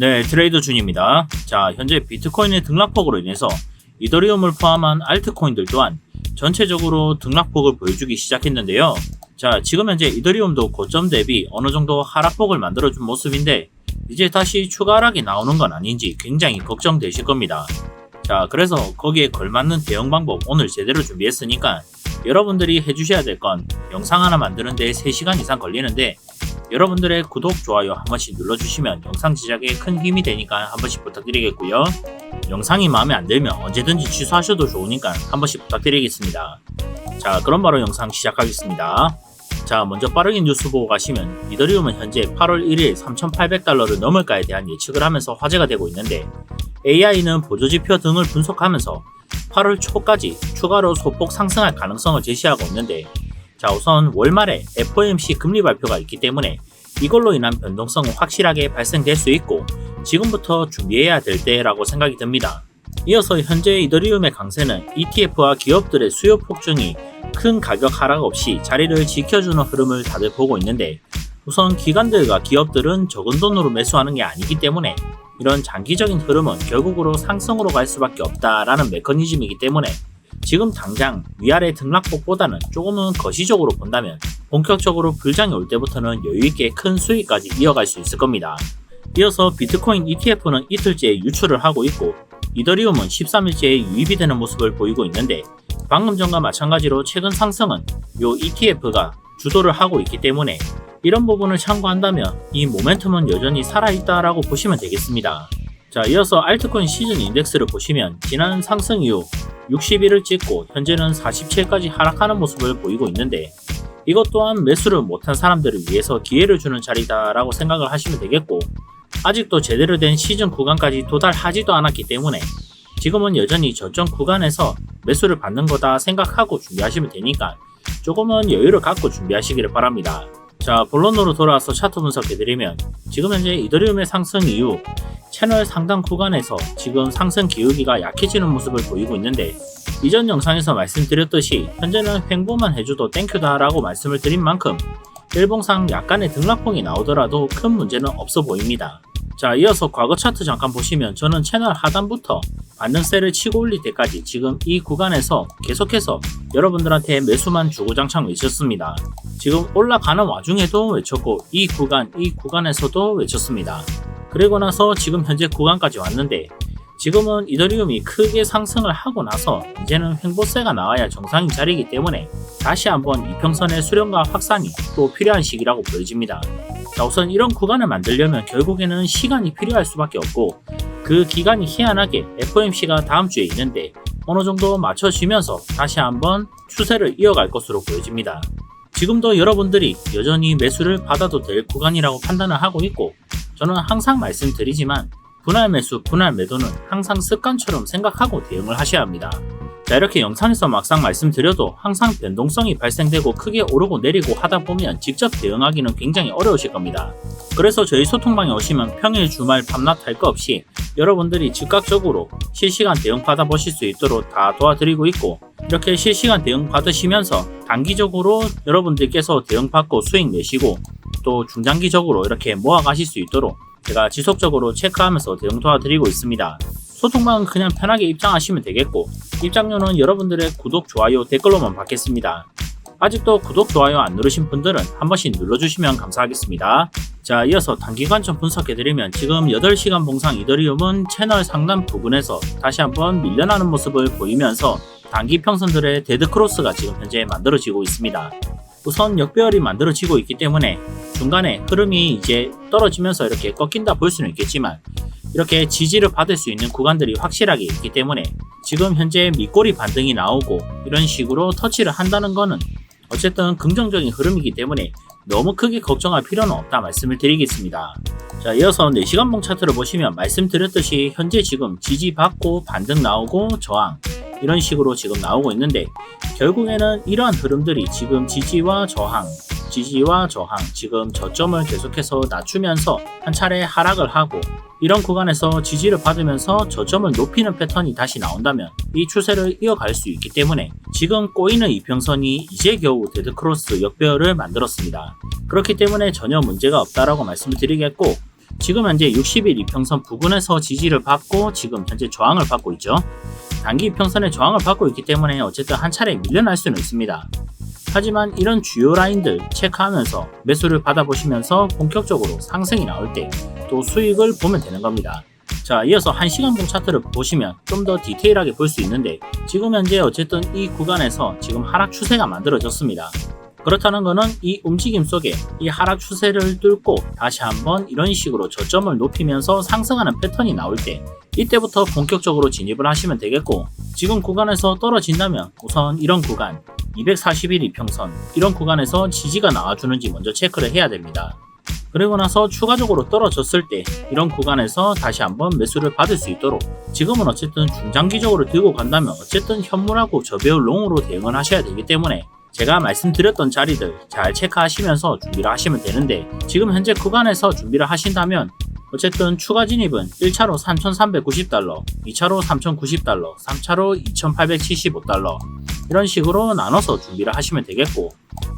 네, 트레이더 준입니다. 자, 현재 비트코인의 등락폭으로 인해서 이더리움을 포함한 알트코인들 또한 전체적으로 등락폭을 보여주기 시작했는데요. 자, 지금 현재 이더리움도 고점 대비 어느 정도 하락폭을 만들어준 모습인데 이제 다시 추가 하락이 나오는 건 아닌지 굉장히 걱정되실 겁니다. 자, 그래서 거기에 걸맞는 대응 방법 오늘 제대로 준비했으니까 여러분들이 해주셔야 될 건 영상 하나 만드는데 3시간 이상 걸리는데 여러분들의 구독, 좋아요 한 번씩 눌러주시면 영상 제작에 큰 힘이 되니까 한 번씩 부탁드리겠고요. 영상이 마음에 안 들면 언제든지 취소하셔도 좋으니까 한 번씩 부탁드리겠습니다. 자, 그럼 바로 영상 시작하겠습니다. 자, 먼저 빠르게 뉴스 보고 가시면 이더리움은 현재 8월 1일 3,800달러를 넘을까에 대한 예측을 하면서 화제가 되고 있는데 AI는 보조지표 등을 분석하면서 8월 초까지 추가로 소폭 상승할 가능성을 제시하고 있는데 자 우선 월말에 FOMC 금리 발표가 있기 때문에 이걸로 인한 변동성은 확실하게 발생될 수 있고 지금부터 준비해야 될 때라고 생각이 듭니다. 이어서 현재 이더리움의 강세는 ETF와 기업들의 수요 폭증이 큰 가격 하락 없이 자리를 지켜주는 흐름을 다들 보고 있는데 우선 기관들과 기업들은 적은 돈으로 매수하는 게 아니기 때문에 이런 장기적인 흐름은 결국으로 상승으로 갈 수밖에 없다라는 메커니즘이기 때문에 지금 당장 위아래 등락폭보다는 조금은 거시적으로 본다면 본격적으로 불장이 올 때부터는 여유있게 큰 수익까지 이어갈 수 있을 겁니다. 이어서 비트코인 ETF는 이틀째 유출을 하고 있고 이더리움은 13일째에 유입이 되는 모습을 보이고 있는데 방금 전과 마찬가지로 최근 상승은 요 ETF가 주도를 하고 있기 때문에 이런 부분을 참고한다면 이 모멘텀은 여전히 살아있다라고 보시면 되겠습니다. 자, 이어서 알트코인 시즌 인덱스를 보시면 지난 상승 이후 61을 찍고 현재는 47까지 하락하는 모습을 보이고 있는데 이것 또한 매수를 못한 사람들을 위해서 기회를 주는 자리다라고 생각을 하시면 되겠고 아직도 제대로 된 시즌 구간까지 도달하지도 않았기 때문에 지금은 여전히 저점 구간에서 매수를 받는 거다 생각하고 준비하시면 되니까 조금은 여유를 갖고 준비하시기를 바랍니다. 자, 본론으로 돌아와서 차트 분석해드리면 지금 현재 이더리움의 상승 이후 채널 상단 구간에서 지금 상승 기울기가 약해지는 모습을 보이고 있는데 이전 영상에서 말씀드렸듯이 현재는 횡보만 해줘도 땡큐다 라고 말씀을 드린 만큼 일봉상 약간의 등락폭이 나오더라도 큰 문제는 없어 보입니다. 자 이어서 과거 차트 잠깐 보시면 저는 채널 하단부터 반등세를 치고 올릴 때까지 지금 이 구간에서 계속해서 여러분들한테 매수만 주구장창 외쳤습니다. 지금 올라가는 와중에도 외쳤고 이 구간 이 구간에서도 외쳤습니다. 그리고 나서 지금 현재 구간까지 왔는데 지금은 이더리움이 크게 상승을 하고 나서 이제는 횡보세가 나와야 정상인 자리이기 때문에 다시 한번 이평선의 수렴과 확산이 또 필요한 시기라고 보여집니다. 자, 우선 이런 구간을 만들려면 결국에는 시간이 필요할 수밖에 없고 그 기간이 희한하게 FOMC가 다음 주에 있는데 어느 정도 맞춰지면서 다시 한번 추세를 이어갈 것으로 보여집니다. 지금도 여러분들이 여전히 매수를 받아도 될 구간이라고 판단을 하고 있고 저는 항상 말씀드리지만 분할 매수, 분할 매도는 항상 습관처럼 생각하고 대응을 하셔야 합니다. 자 이렇게 영상에서 막상 말씀드려도 항상 변동성이 발생되고 크게 오르고 내리고 하다 보면 직접 대응하기는 굉장히 어려우실 겁니다. 그래서 저희 소통방에 오시면 평일 주말 밤낮 할 거 없이 여러분들이 즉각적으로 실시간 대응 받아보실 수 있도록 다 도와드리고 있고 이렇게 실시간 대응 받으시면서 단기적으로 여러분들께서 대응 받고 수익 내시고 또 중장기적으로 이렇게 모아가실 수 있도록 제가 지속적으로 체크하면서 대응 도와드리고 있습니다. 소통방은 그냥 편하게 입장하시면 되겠고 입장료는 여러분들의 구독, 좋아요, 댓글로만 받겠습니다. 아직도 구독, 좋아요 안 누르신 분들은 한 번씩 눌러주시면 감사하겠습니다. 자, 이어서 단기관점 분석해드리면 지금 8시간 봉상 이더리움은 채널 상단 부분에서 다시 한번 밀려나는 모습을 보이면서 단기 평선들의 데드크로스가 지금 현재 만들어지고 있습니다. 우선 역배열이 만들어지고 있기 때문에 중간에 흐름이 이제 떨어지면서 이렇게 꺾인다 볼 수는 있겠지만 이렇게 지지를 받을 수 있는 구간들이 확실하게 있기 때문에 지금 현재 밑꼬리 반등이 나오고 이런 식으로 터치를 한다는 것은 어쨌든 긍정적인 흐름이기 때문에 너무 크게 걱정할 필요는 없다 말씀을 드리겠습니다. 자, 이어서 4시간봉 차트를 보시면 말씀드렸듯이 현재 지금 지지받고 반등 나오고 저항 이런 식으로 지금 나오고 있는데 결국에는 이러한 흐름들이 지금 지지와 저항 지지와 저항, 지금 저점을 계속해서 낮추면서 한 차례 하락을 하고 이런 구간에서 지지를 받으면서 저점을 높이는 패턴이 다시 나온다면 이 추세를 이어갈 수 있기 때문에 지금 꼬이는 이평선이 이제 겨우 데드크로스 역배열을 만들었습니다. 그렇기 때문에 전혀 문제가 없다라고 말씀을 드리겠고 지금 현재 60일 이평선 부근에서 지지를 받고 지금 현재 저항을 받고 있죠. 단기 이평선의 저항을 받고 있기 때문에 어쨌든 한 차례 밀려날 수는 있습니다. 하지만 이런 주요 라인들 체크하면서 매수를 받아보시면서 본격적으로 상승이 나올 때 또 수익을 보면 되는 겁니다. 자, 이어서 1시간봉 차트를 보시면 좀 더 디테일하게 볼 수 있는데 지금 현재 어쨌든 이 구간에서 지금 하락 추세가 만들어졌습니다. 그렇다는 것은 이 움직임 속에 이 하락 추세를 뚫고 다시 한번 이런 식으로 저점을 높이면서 상승하는 패턴이 나올 때 이때부터 본격적으로 진입을 하시면 되겠고 지금 구간에서 떨어진다면 우선 이런 구간 241 이평선 이런 구간에서 지지가 나와주는지 먼저 체크를 해야 됩니다. 그리고 나서 추가적으로 떨어졌을 때 이런 구간에서 다시 한번 매수를 받을 수 있도록 지금은 어쨌든 중장기적으로 들고 간다면 어쨌든 현물하고 저배율 롱으로 대응을 하셔야 되기 때문에 제가 말씀드렸던 자리들 잘 체크하시면서 준비를 하시면 되는데 지금 현재 구간에서 준비를 하신다면 어쨌든 추가 진입은 1차로 3,390달러, 2차로 3,090달러, 3차로 2,875달러 이런 식으로 나눠서 준비를 하시면 되겠고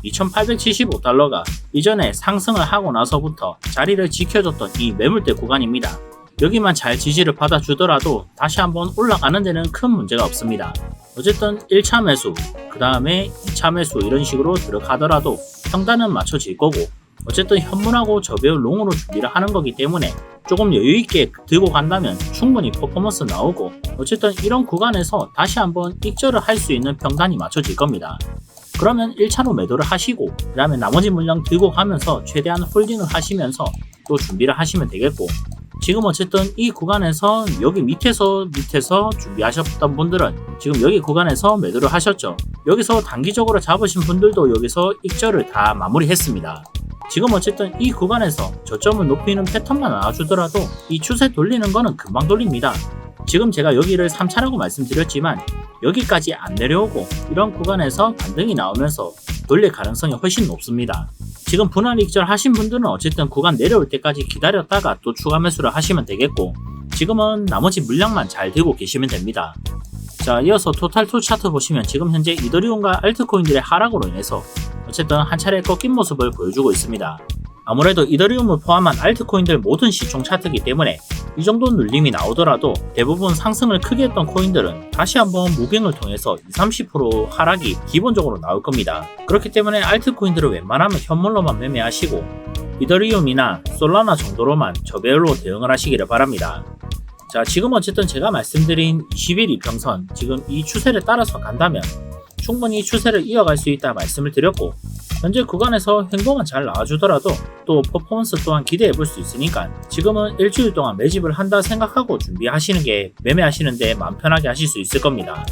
2,875달러가 이전에 상승을 하고 나서부터 자리를 지켜줬던 이 매물대 구간입니다. 여기만 잘 지지를 받아주더라도 다시 한번 올라가는 데는 큰 문제가 없습니다. 어쨌든 1차 매수, 그 다음에 2차 매수 이런 식으로 들어가더라도 평단은 맞춰질 거고 어쨌든 현물하고 저배율 롱으로 준비를 하는 거기 때문에 조금 여유있게 들고 간다면 충분히 퍼포먼스 나오고 어쨌든 이런 구간에서 다시 한번 익절을 할 수 있는 평단이 맞춰질 겁니다. 그러면 1차로 매도를 하시고 그 다음에 나머지 물량 들고 가면서 최대한 홀딩을 하시면서 또 준비를 하시면 되겠고 지금 어쨌든 이 구간에서 여기 밑에서 밑에서 준비하셨던 분들은 지금 여기 구간에서 매도를 하셨죠. 여기서 단기적으로 잡으신 분들도 여기서 익절을 다 마무리했습니다. 지금 어쨌든 이 구간에서 저점을 높이는 패턴만 나와주더라도 이 추세 돌리는 거는 금방 돌립니다. 지금 제가 여기를 3차라고 말씀드렸지만 여기까지 안 내려오고 이런 구간에서 반등이 나오면서 돌릴 가능성이 훨씬 높습니다. 지금 분할 익절 하신 분들은 어쨌든 구간 내려올 때까지 기다렸다가 또 추가 매수를 하시면 되겠고 지금은 나머지 물량만 잘 들고 계시면 됩니다. 자 이어서 토탈2 차트 보시면 지금 현재 이더리움과 알트코인들의 하락으로 인해서 어쨌든 한 차례 꺾인 모습을 보여주고 있습니다. 아무래도 이더리움을 포함한 알트코인들 모든 시총 차트이기 때문에 이 정도 눌림이 나오더라도 대부분 상승을 크게 했던 코인들은 다시 한번 무빙을 통해서 20-30% 하락이 기본적으로 나올 겁니다. 그렇기 때문에 알트코인들을 웬만하면 현물로만 매매하시고 이더리움이나 솔라나 정도로만 저배율로 대응을 하시기를 바랍니다. 자, 지금 어쨌든 제가 말씀드린 20일 이평선, 지금 이 추세를 따라서 간다면 충분히 추세를 이어갈 수 있다 말씀을 드렸고, 현재 구간에서 행보만 잘 나와주더라도 또 퍼포먼스 또한 기대해 볼 수 있으니까 지금은 일주일 동안 매집을 한다 생각하고 준비하시는 게 매매하시는데 마음 편하게 하실 수 있을 겁니다.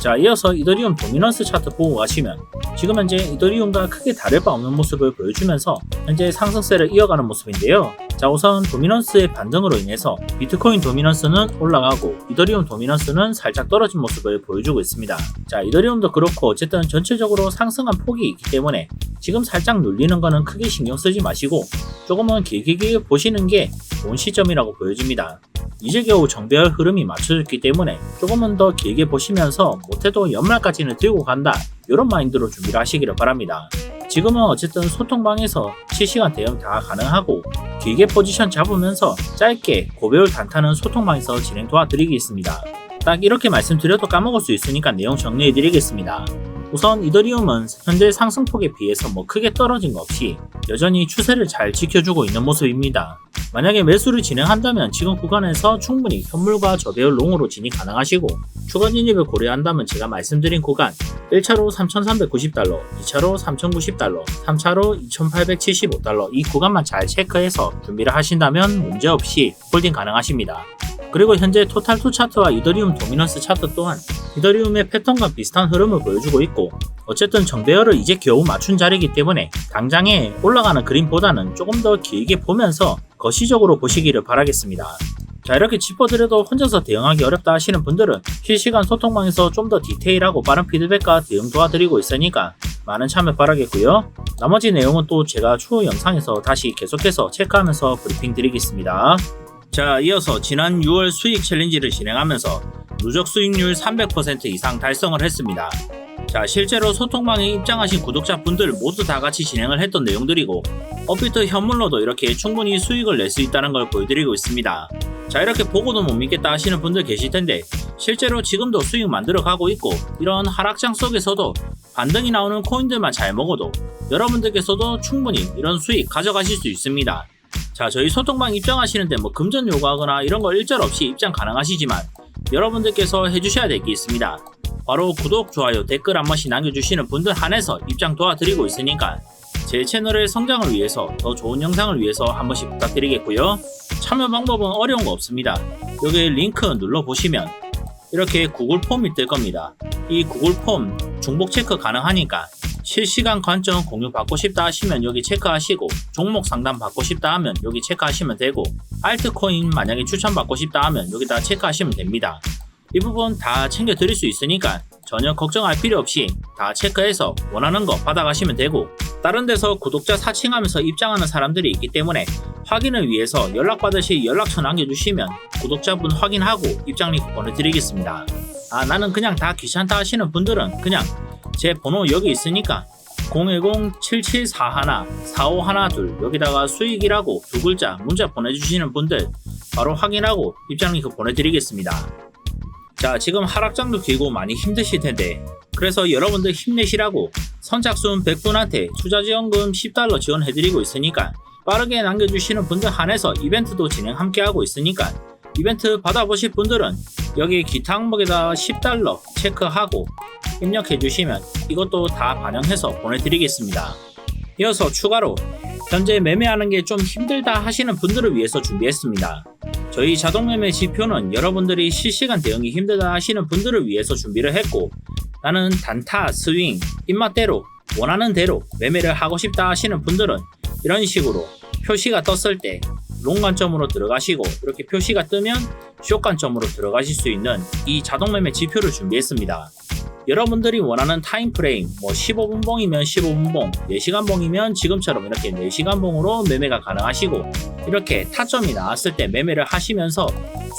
자, 이어서 이더리움 도미넌스 차트 보고 가시면 지금 현재 이더리움과 크게 다를 바 없는 모습을 보여주면서 현재 상승세를 이어가는 모습인데요. 자, 우선 도미넌스의 반등으로 인해서 비트코인 도미넌스는 올라가고 이더리움 도미넌스는 살짝 떨어진 모습을 보여주고 있습니다. 자, 이더리움도 그렇고 어쨌든 전체적으로 상승한 폭이 있기 때문에 지금 살짝 눌리는 거는 크게 신경 쓰지 마시고 조금은 길게 보시는 게 좋은 시점이라고 보여집니다. 이제 겨우 정배열 흐름이 맞춰졌기 때문에 조금은 더 길게 보시면서 못해도 연말까지는 들고 간다 이런 마인드로 준비를 하시기를 바랍니다. 지금은 어쨌든 소통방에서 실시간 대응 다 가능하고 길게 포지션 잡으면서 짧게 고배율 단타는 소통방에서 진행 도와드리겠습니다. 딱 이렇게 말씀드려도 까먹을 수 있으니까 내용 정리해드리겠습니다. 우선 이더리움은 현재 상승폭에 비해서 뭐 크게 떨어진 거 없이 여전히 추세를 잘 지켜주고 있는 모습입니다. 만약에 매수를 진행한다면 지금 구간에서 충분히 현물과 저배율 롱으로 진입 가능하시고 추가 진입을 고려한다면 제가 말씀드린 구간 1차로 3,390달러, 2차로 3,090달러, 3차로 2,875달러 이 구간만 잘 체크해서 준비를 하신다면 문제없이 홀딩 가능하십니다. 그리고 현재 토탈2 차트와 이더리움 도미넌스 차트 또한 이더리움의 패턴과 비슷한 흐름을 보여주고 있고 어쨌든 정배열을 이제 겨우 맞춘 자리이기 때문에 당장에 올라가는 그림보다는 조금 더 길게 보면서 거시적으로 보시기를 바라겠습니다. 자 이렇게 짚어드려도 혼자서 대응하기 어렵다 하시는 분들은 실시간 소통방에서 좀 더 디테일하고 빠른 피드백과 대응 도와드리고 있으니까 많은 참여 바라겠고요. 나머지 내용은 또 제가 추후 영상에서 다시 계속해서 체크하면서 브리핑 드리겠습니다. 자 이어서 지난 6월 수익 챌린지를 진행하면서 누적 수익률 300% 이상 달성을 했습니다. 자, 실제로 소통방에 입장하신 구독자분들 모두 다 같이 진행을 했던 내용들이고, 업비트 현물로도 이렇게 충분히 수익을 낼 수 있다는 걸 보여드리고 있습니다. 자, 이렇게 보고도 못 믿겠다 하시는 분들 계실 텐데, 실제로 지금도 수익 만들어 가고 있고, 이런 하락장 속에서도 반등이 나오는 코인들만 잘 먹어도 여러분들께서도 충분히 이런 수익 가져가실 수 있습니다. 자, 저희 소통방 입장하시는데 뭐 금전 요구하거나 이런 거 일절 없이 입장 가능하시지만 여러분들께서 해주셔야 될 게 있습니다. 바로 구독, 좋아요, 댓글 한 번씩 남겨주시는 분들 한해서 입장 도와드리고 있으니까 제 채널의 성장을 위해서 더 좋은 영상을 위해서 한 번씩 부탁드리겠고요. 참여 방법은 어려운 거 없습니다. 여기 링크 눌러보시면 이렇게 구글 폼이 뜰 겁니다. 이 구글 폼 중복 체크 가능하니까 실시간 관점 공유 받고 싶다 하시면 여기 체크하시고 종목 상담 받고 싶다 하면 여기 체크하시면 되고 알트코인 만약에 추천 받고 싶다 하면 여기다 체크하시면 됩니다. 이 부분 다 챙겨 드릴 수 있으니까 전혀 걱정할 필요 없이 다 체크해서 원하는 거 받아가시면 되고 다른 데서 구독자 사칭하면서 입장하는 사람들이 있기 때문에 확인을 위해서 연락받으실 연락처 남겨주시면 구독자분 확인하고 입장 링크 보내드리겠습니다. 아 나는 그냥 다 귀찮다 하시는 분들은 그냥 제 번호 여기 있으니까 010-7741-4512 여기다가 수익이라고 두 글자 문자 보내주시는 분들 바로 확인하고 입장 링크 보내드리겠습니다. 자 지금 하락장도 길고 많이 힘드실 텐데 그래서 여러분들 힘내시라고 선착순 100분한테 투자지원금 10달러 지원해드리고 있으니까 빠르게 남겨주시는 분들 한해서 이벤트도 진행 함께 하고 있으니까 이벤트 받아보실 분들은 여기 기타 항목에다 10달러 체크하고 입력해 주시면 이것도 다 반영해서 보내드리겠습니다. 이어서 추가로 현재 매매하는 게 좀 힘들다 하시는 분들을 위해서 준비했습니다. 저희 자동 매매 지표는 여러분들이 실시간 대응이 힘들다 하시는 분들을 위해서 준비를 했고 나는 단타, 스윙, 입맛대로 원하는 대로 매매를 하고 싶다 하시는 분들은 이런 식으로 표시가 떴을 때 롱 관점으로 들어가시고 이렇게 표시가 뜨면 숏 관점으로 들어가실 수 있는 이 자동 매매 지표를 준비했습니다. 여러분들이 원하는 타임 프레임, 뭐 15분 봉이면 15분 봉, 4시간 봉이면 지금처럼 이렇게 4시간 봉으로 매매가 가능하시고 이렇게 타점이 나왔을 때 매매를 하시면서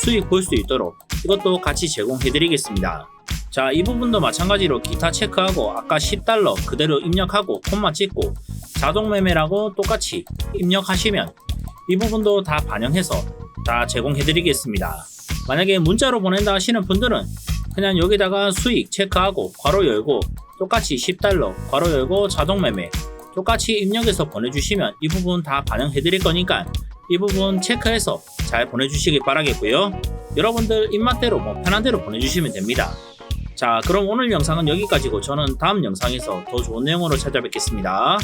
수익 볼 수 있도록 이것도 같이 제공해 드리겠습니다. 자, 이 부분도 마찬가지로 기타 체크하고 아까 10달러 그대로 입력하고 콤마 찍고 자동 매매라고 똑같이 입력하시면 이 부분도 다 반영해서 다 제공해 드리겠습니다. 만약에 문자로 보낸다 하시는 분들은 그냥 여기다가 수익 체크하고 괄호 열고 똑같이 10달러 괄호 열고 자동 매매 똑같이 입력해서 보내주시면 이 부분 다 반영해 드릴 거니까 이 부분 체크해서 잘 보내주시길 바라겠고요. 여러분들 입맛대로 뭐 편한 대로 보내주시면 됩니다. 자 그럼 오늘 영상은 여기까지고 저는 다음 영상에서 더 좋은 내용으로 찾아뵙겠습니다.